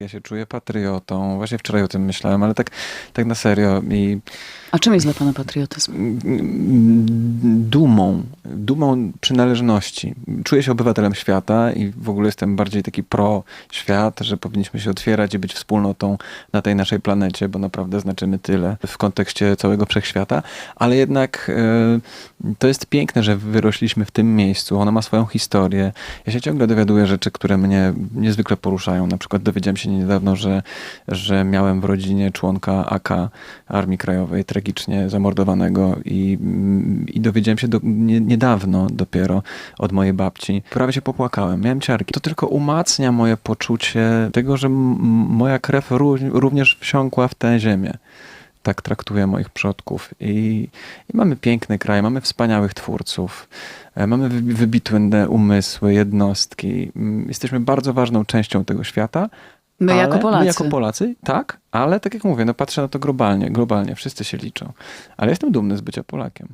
Ja się czuję patriotą. Właśnie wczoraj o tym myślałem, ale tak, tak na serio. I A czym jest dla pana patriotyzm? dumą, dumą przynależności. Czuję się obywatelem świata i w ogóle jestem bardziej taki pro-świat, że powinniśmy się otwierać i być wspólnotą na tej naszej planecie, bo naprawdę znaczymy tyle w kontekście całego wszechświata, ale jednak e, to jest piękne, że wyrośliśmy w tym miejscu. Ono ma swoją historię. Ja się ciągle dowiaduję rzeczy, które mnie niezwykle poruszają. Na przykład dowiedziałem się niedawno, że, że miałem w rodzinie członka AK Armii Krajowej tragicznie zamordowanego i, mm, i dowiedziałem się do, nie, niedawno dopiero od mojej babci. Prawie się popłakałem, miałem ciarki. To tylko umacnia moje poczucie tego, że moja krew ró- również wsiąkła w tę ziemię. Tak traktuję moich przodków. I, I mamy piękny kraj, mamy wspaniałych twórców, e, mamy wy- wybitne umysły, jednostki. Mm, Jesteśmy bardzo ważną częścią tego świata. My ale- jako Polacy. My jako Polacy, tak, ale tak jak mówię, no patrzę na to globalnie, globalnie, wszyscy się liczą. Ale jestem dumny z bycia Polakiem.